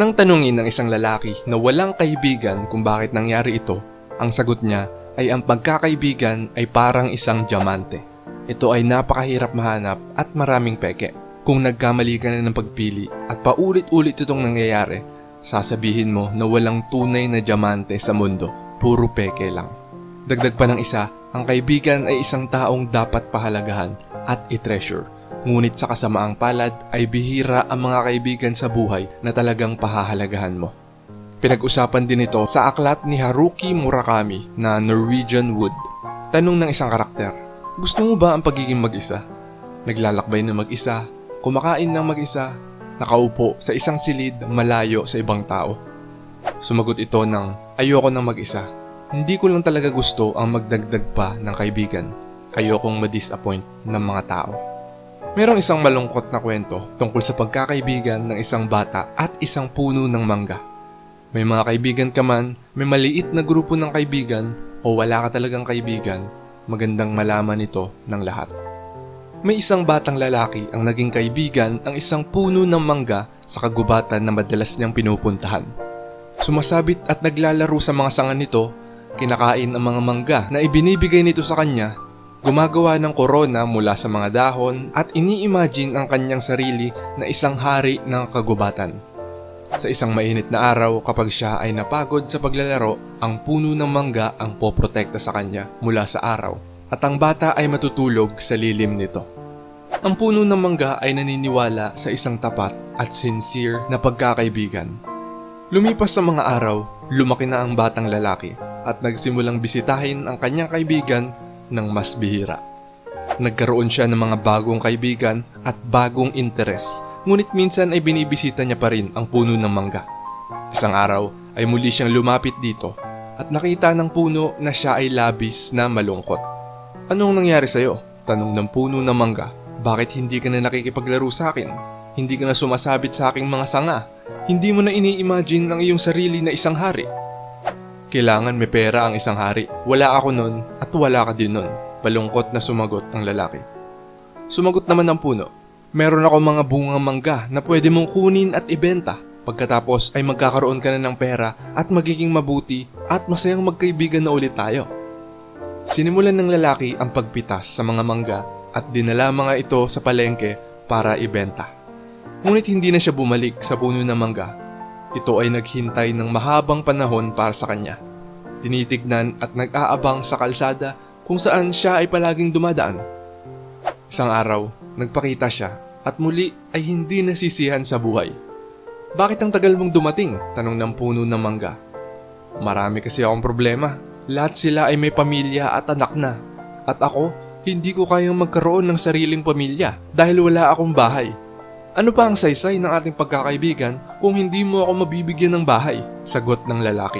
Nang tanungin ng isang lalaki na walang kaibigan kung bakit nangyari ito, ang sagot niya ay ang pagkakaibigan ay parang isang diamante. Ito ay napakahirap mahanap at maraming peke. Kung nagkamali ka na ng pagpili at paulit-ulit itong nangyayari, sasabihin mo na walang tunay na diamante sa mundo, puro peke lang. Dagdag pa ng isa, ang kaibigan ay isang taong dapat pahalagahan at i-treasure. Ngunit sa kasamaang palad ay bihira ang mga kaibigan sa buhay na talagang pahahalagahan mo. Pinag-usapan din ito sa aklat ni Haruki Murakami na Norwegian Wood. Tanong ng isang karakter, gusto mo ba ang pagiging mag-isa? Naglalakbay na mag-isa, kumakain ng mag-isa, nakaupo sa isang silid malayo sa ibang tao. Sumagot ito ng, ayoko ng mag-isa. Hindi ko lang talaga gusto ang magdagdag pa ng kaibigan. Ayokong ma-disappoint ng mga tao. Merong isang malungkot na kwento tungkol sa pagkakaibigan ng isang bata at isang puno ng mangga. May mga kaibigan ka man, may maliit na grupo ng kaibigan o wala ka talagang kaibigan, magandang malaman ito ng lahat. May isang batang lalaki ang naging kaibigan ang isang puno ng mangga sa kagubatan na madalas niyang pinupuntahan. Sumasabit at naglalaro sa mga sanga nito, kinakain ang mga mangga na ibinibigay nito sa kanya, gumagawa ng korona mula sa mga dahon at ini-imagine ang kanyang sarili na isang hari ng kagubatan. Sa isang mainit na araw kapag siya ay napagod sa paglalaro, ang puno ng mangga ang poprotekta sa kanya mula sa araw at ang bata ay matutulog sa lilim nito. Ang puno ng mangga ay naniniwala sa isang tapat at sincere na pagkakaibigan. Lumipas sa mga araw, lumaki na ang batang lalaki at nagsimulang bisitahin ang kanyang kaibigan ng mas bihira. Nagkaroon siya ng mga bagong kaibigan at bagong interes, ngunit minsan ay binibisita niya pa rin ang puno ng mangga. Isang araw ay muli siyang lumapit dito at nakita ng puno na siya ay labis na malungkot. Anong nangyari sa'yo? Tanong ng puno ng mangga. Bakit hindi ka na nakikipaglaro sa akin? Hindi ka na sumasabit sa aking mga sanga? Hindi mo na ini-imagine ang iyong sarili na isang hari? Kailangan may pera ang isang hari. Wala ako nun at wala ka din nun. Palungkot na sumagot ang lalaki. Sumagot naman ang puno. Meron ako mga bunga mangga na pwede mong kunin at ibenta. Pagkatapos ay magkakaroon ka na ng pera at magiging mabuti at masayang magkaibigan na ulit tayo. Sinimulan ng lalaki ang pagpitas sa mga mangga at dinala mga ito sa palengke para ibenta. Ngunit hindi na siya bumalik sa puno ng mangga. Ito ay naghintay ng mahabang panahon para sa kanya. Tinitignan at nag-aabang sa kalsada kung saan siya ay palaging dumadaan. Isang araw, nagpakita siya at muli ay hindi nasisihan sa buhay. Bakit ang tagal mong dumating? Tanong ng puno ng mangga. Marami kasi akong problema. Lahat sila ay may pamilya at anak na. At ako, hindi ko kayang magkaroon ng sariling pamilya dahil wala akong bahay. Ano pa ang saysay ng ating pagkakaibigan kung hindi mo ako mabibigyan ng bahay? Sagot ng lalaki.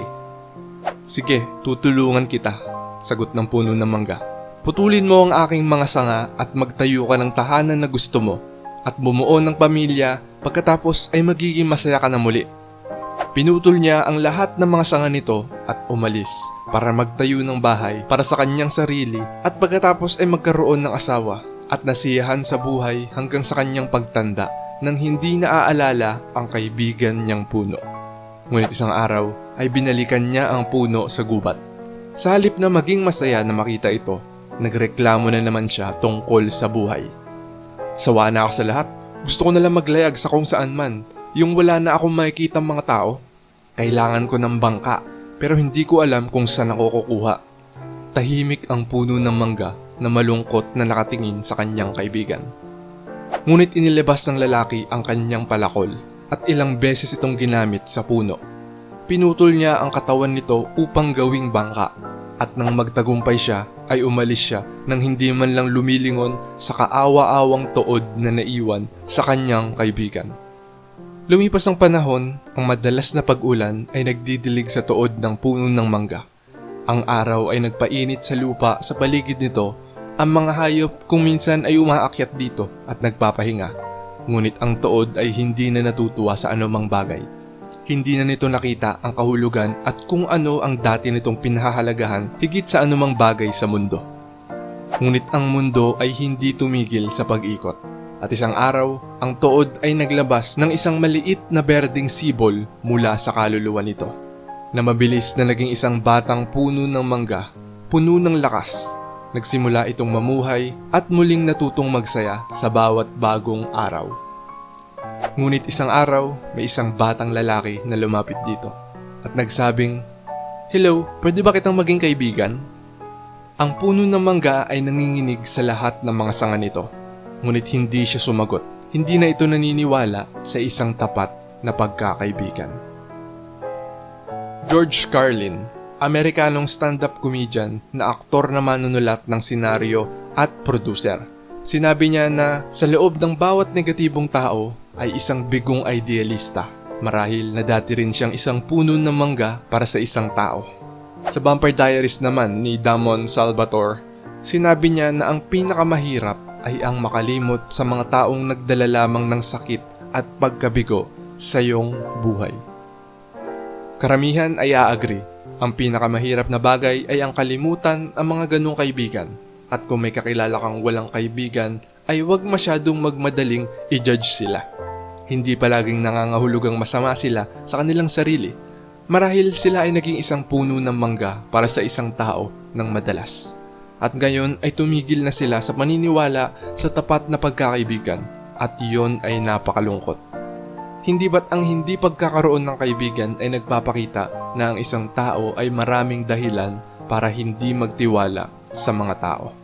Sige, tutulungan kita. Sagot ng puno ng mangga. Putulin mo ang aking mga sanga at magtayo ka ng tahanan na gusto mo at bumuo ng pamilya pagkatapos ay magiging masaya ka na muli. Pinutol niya ang lahat ng mga sanga nito at umalis para magtayo ng bahay para sa kanyang sarili at pagkatapos ay magkaroon ng asawa at nasiyahan sa buhay hanggang sa kanyang pagtanda nang hindi naaalala ang kaibigan niyang puno. Ngunit isang araw ay binalikan niya ang puno sa gubat. Sa halip na maging masaya na makita ito, nagreklamo na naman siya tungkol sa buhay. Sawa na ako sa lahat. Gusto ko na lang maglayag sa kung saan man. Yung wala na akong makikita mga tao. Kailangan ko ng bangka, pero hindi ko alam kung saan ako kukuha. Tahimik ang puno ng mangga na malungkot na nakatingin sa kanyang kaibigan. Ngunit inilabas ng lalaki ang kanyang palakol at ilang beses itong ginamit sa puno. Pinutol niya ang katawan nito upang gawing bangka at nang magtagumpay siya ay umalis siya nang hindi man lang lumilingon sa kaawa-awang tood na naiwan sa kanyang kaibigan. Lumipas ang panahon, ang madalas na pag-ulan ay nagdidilig sa tood ng puno ng mangga. Ang araw ay nagpainit sa lupa sa paligid nito. Ang mga hayop kung minsan ay umaakyat dito at nagpapahinga. Ngunit ang tood ay hindi na natutuwa sa anumang bagay. Hindi na nito nakita ang kahulugan at kung ano ang dati nitong pinahahalagahan higit sa anumang bagay sa mundo. Ngunit ang mundo ay hindi tumigil sa pag-ikot. At isang araw, ang tuod ay naglabas ng isang maliit na berding sibol mula sa kaluluwa nito. Na mabilis na naging isang batang puno ng mangga, puno ng lakas. Nagsimula itong mamuhay at muling natutong magsaya sa bawat bagong araw. Ngunit isang araw, may isang batang lalaki na lumapit dito at nagsabing, Hello, pwede ba kitang maging kaibigan? Ang puno ng mangga ay nanginginig sa lahat ng mga sanga nito. Ngunit hindi siya sumagot. Hindi na ito naniniwala sa isang tapat na pagkakaibigan. George Carlin, Amerikanong stand-up comedian na aktor na manunulat ng senaryo at producer. Sinabi niya na sa loob ng bawat negatibong tao ay isang bigong idealista marahil na dati rin siyang isang puno ng mangga para sa isang tao. Sa Vampire Diaries naman ni Damon Salvatore, sinabi niya na ang pinakamahirap ay ang makalimot sa mga taong nagdala lamang ng sakit at pagkabigo sa iyong buhay. Karamihan ay aagree. Ang pinakamahirap na bagay ay ang kalimutan ang mga ganong kaibigan. At kung may kakilala kang walang kaibigan, ay huwag masyadong magmadaling i-judge sila. Hindi palaging nangangahulugang masama sila sa kanilang sarili. Marahil sila ay naging isang puno ng mangga para sa isang tao ng madalas. At ngayon ay tumigil na sila sa paniniwala sa tapat na pagkakaibigan at iyon ay napakalungkot. Hindi ba't ang hindi pagkakaroon ng kaibigan ay nagpapakita na ang isang tao ay maraming dahilan para hindi magtiwala sa mga tao?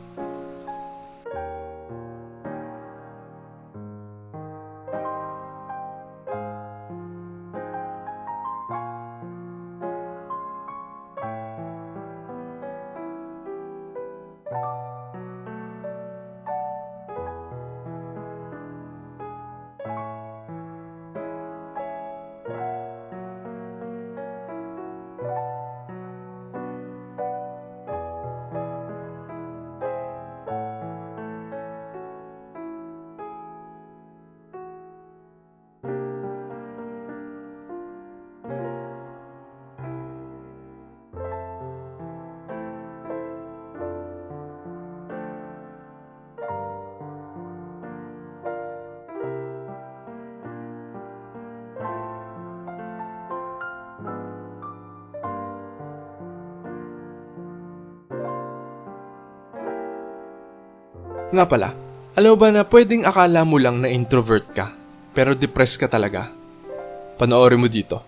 Nga pala, alam ba na pwedeng akala mo lang na introvert ka, pero depressed ka talaga? Panoorin mo dito.